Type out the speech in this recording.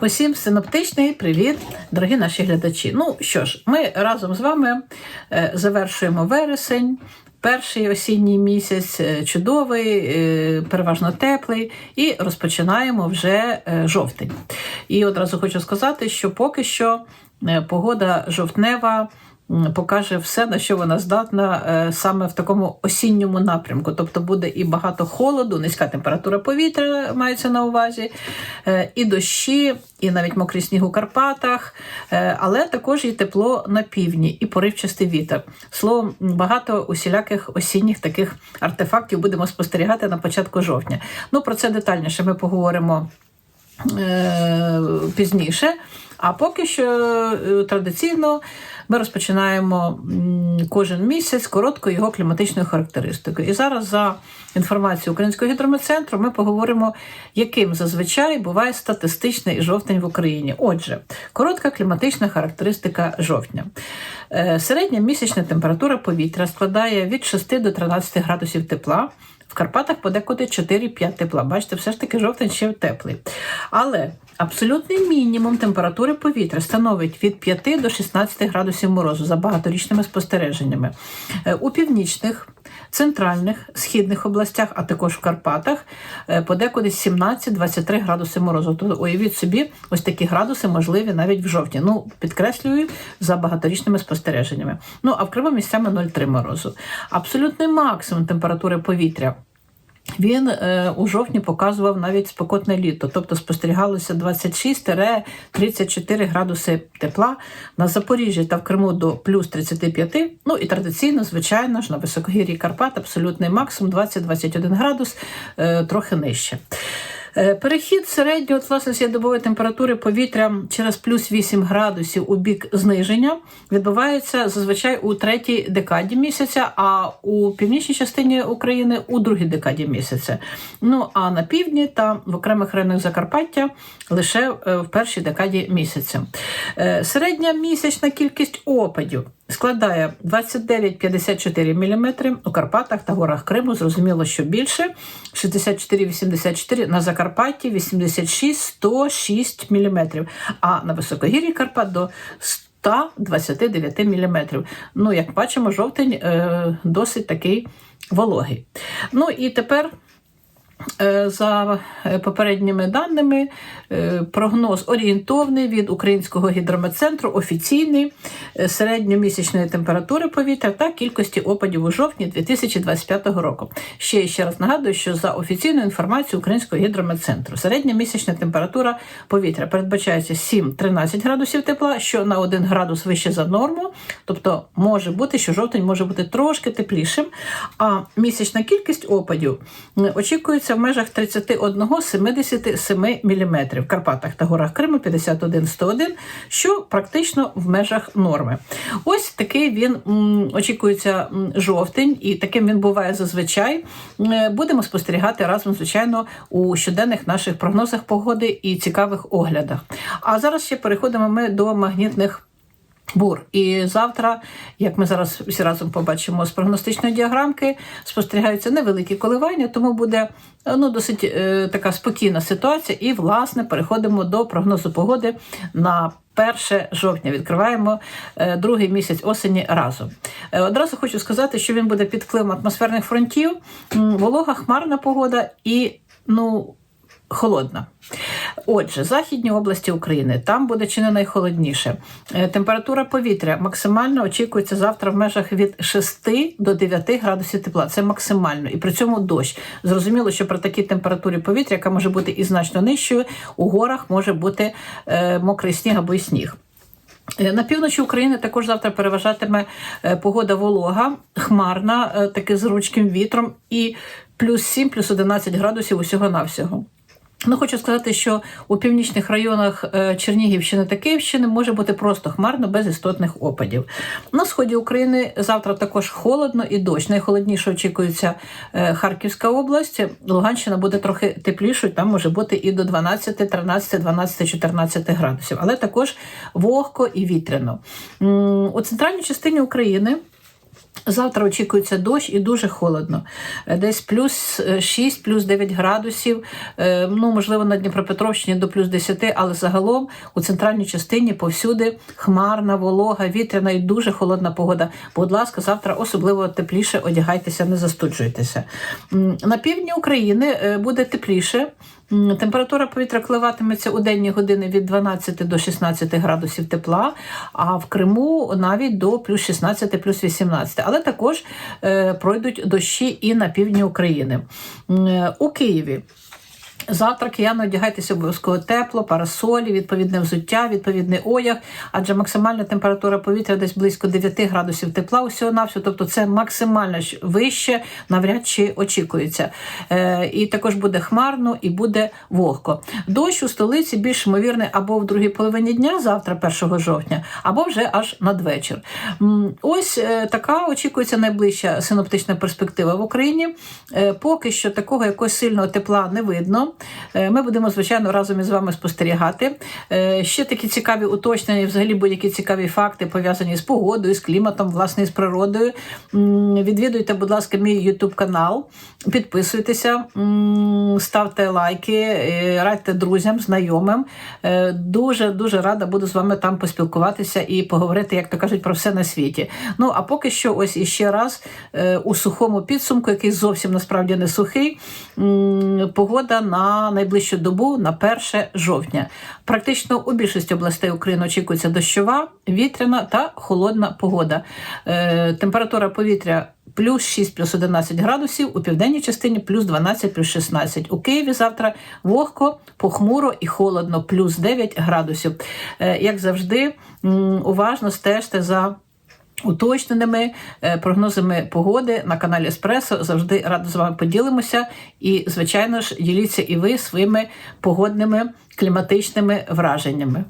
Усім синоптичний привіт, дорогі наші глядачі. Ну що ж, ми разом з вами е, завершуємо вересень. Перший осінній місяць е, чудовий, е, переважно теплий, і розпочинаємо вже жовтень. І одразу хочу сказати, що поки що погода жовтнева покаже все, на що вона здатна е, саме в такому осінньому напрямку. Тобто буде і багато холоду, низька температура повітря мається на увазі, е, і дощі, і навіть мокрий сніг у Карпатах, е, але також і тепло на півдні, і поривчастий вітер. Словом, багато усіляких осінніх таких артефактів будемо спостерігати на початку жовтня. Ну про це детальніше ми поговоримо пізніше. А поки що е, традиційно ми розпочинаємо кожен місяць короткою його кліматичною характеристикою. І зараз, за інформацією Українського гідрометцентру, ми поговоримо, яким зазвичай буває статистичний жовтень в Україні. Отже, коротка кліматична характеристика жовтня. Е, Середня місячна температура повітря складає від 6 до 13 градусів тепла. В Карпатах подекуди 4-5 тепла. Бачите, все ж таки жовтень ще теплий. Але абсолютний мінімум температури повітря становить від 5 до 16 градусів морозу за багаторічними спостереженнями. Е, У північних, центральних, східних областях, а також в Карпатах, е, подекуди 17-23 градуси морозу. Тобто уявіть собі, ось такі градуси можливі навіть в жовтні. Ну, підкреслюю, за багаторічними спостереженнями. Ну, а в Криму місцями 0,3 морозу. Абсолютний максимум температури повітря. Він е, у жовтні показував навіть спекотне літо, тобто спостерігалося 26-34 градуси тепла на Запоріжжі та в Криму до плюс 35. Ну і традиційно, звичайно ж, на високогір'ї Карпат абсолютний максимум 20-21 градус, е, трохи нижче. Е, Перехід середньої власне сіядобової температури повітря через плюс 8 градусів у бік зниження відбувається зазвичай у третій декаді місяця, а у північній частині України у другій декаді місяця. Ну а на півдні та в окремих районах Закарпаття лише е, в першій декаді місяця. Е, Середня місячна кількість опадів складає 29,54 мм, у Карпатах та горах Криму, зрозуміло, що більше 64,84 на Закарпатті 86-106 мм, а на високогір'ї Карпат до 129 мм. Ну, як бачимо, жовтень е, досить такий вологий. Ну і тепер. Е, За е, попередніми даними, е, прогноз орієнтовний від Українського гідрометцентру, офіційний середньомісячної температури повітря та кількості опадів у жовтні 2025 року. Ще ще раз нагадую, що за офіційною інформацією Українського гідрометцентру середня місячна температура повітря передбачається 7-13 градусів тепла, що на 1 градус вище за норму, тобто може бути, що жовтень може бути трошки теплішим, а місячна кількість опадів м, очікується в межах 31-77 мм. В Карпатах та горах Криму 51-101, що практично в межах норми. Ось такий він очікується жовтень, і таким він буває зазвичай. Е, Будемо спостерігати разом, звичайно, у щоденних наших прогнозах погоди і цікавих оглядах. А зараз ще переходимо ми до магнітних. Бур. І завтра, як ми зараз всі разом побачимо з прогностичної діаграмки, спостерігаються невеликі коливання, тому буде е, ну, досить е, така спокійна ситуація. І, власне, переходимо до прогнозу погоди на 1 жовтня. Відкриваємо е, другий місяць осені разом. Е, одразу хочу сказати, що він буде під впливом атмосферних фронтів, волога, хмарна погода і ну. Холодна. Отже, західні області України там буде чи не найхолодніше. Е, Температура повітря максимально очікується завтра в межах від 6 до 9 градусів тепла. Це максимально. І при цьому дощ. Зрозуміло, що при такій температурі повітря, яка може бути і значно нижчою, у горах може бути е, мокрий сніг або й сніг. Е, На півночі України також завтра переважатиме погода волога, хмарна, таки з ручким вітром, і плюс 7, плюс 11 градусів усього-навсього. Ну, хочу сказати, що у північних районах е, Чернігівщини та Київщини може бути просто хмарно без істотних опадів. На сході України завтра також холодно і дощ. Найхолодніше очікується е, Харківська область. Луганщина буде трохи теплішою, там може бути і до 12, 13, 12, 14 градусів, але також вогко і вітряно. У центральній частині України. Завтра очікується дощ і дуже холодно. Е, Десь плюс 6, плюс 9 градусів. Е, Ну, можливо, на Дніпропетровщині до плюс 10, але загалом у центральній частині повсюди хмарна, волога, вітряна і дуже холодна погода. Будь ласка, завтра особливо тепліше одягайтеся, не застуджуйтеся. На півдні України е, буде тепліше. Температура повітря коливатиметься у денні години від 12 до 16 градусів тепла, а в Криму навіть до плюс 16, плюс 18. Але також е, пройдуть дощі і на півдні України. Е, У Києві. Завтра кияни одягайтеся обов'язково тепло, парасолі, відповідне взуття, відповідний одяг, адже максимальна температура повітря десь близько 9 градусів тепла усього навсього тобто це максимально вище, навряд чи очікується. Е, і також буде хмарно і буде вогко. Дощ у столиці більш ймовірний або в другій половині дня, завтра, 1 жовтня, або вже аж надвечір. Ось е, така очікується найближча синоптична перспектива в Україні. Е, Поки що такого якогось сильного тепла не видно. Е, Ми будемо, звичайно, разом із вами спостерігати. Е, Ще такі цікаві уточнення, взагалі будь-які цікаві факти пов'язані з погодою, з кліматом, власне, з природою. Відвідуйте, будь ласка, мій YouTube канал, підписуйтеся, ставте лайки, е, радьте друзям, знайомим. Дуже дуже рада буду з вами там поспілкуватися і поговорити, як то кажуть, про все на світі. Ну а поки що, ось іще раз у сухому підсумку, який зовсім насправді не сухий. Погода на найближчу добу на 1 жовтня. Практично у більшості областей України очікується дощова, вітряна та холодна погода. Е, Температура повітря. Плюс 6, плюс 11 градусів, у південній частині плюс 12, плюс 16. У Києві завтра вогко, похмуро і холодно, плюс 9 градусів. Е, Як завжди, уважно стежте за уточненими е, прогнозами погоди на каналі Еспресо. Завжди радо з вами поділимося. І, звичайно ж, діліться і ви своїми погодними кліматичними враженнями.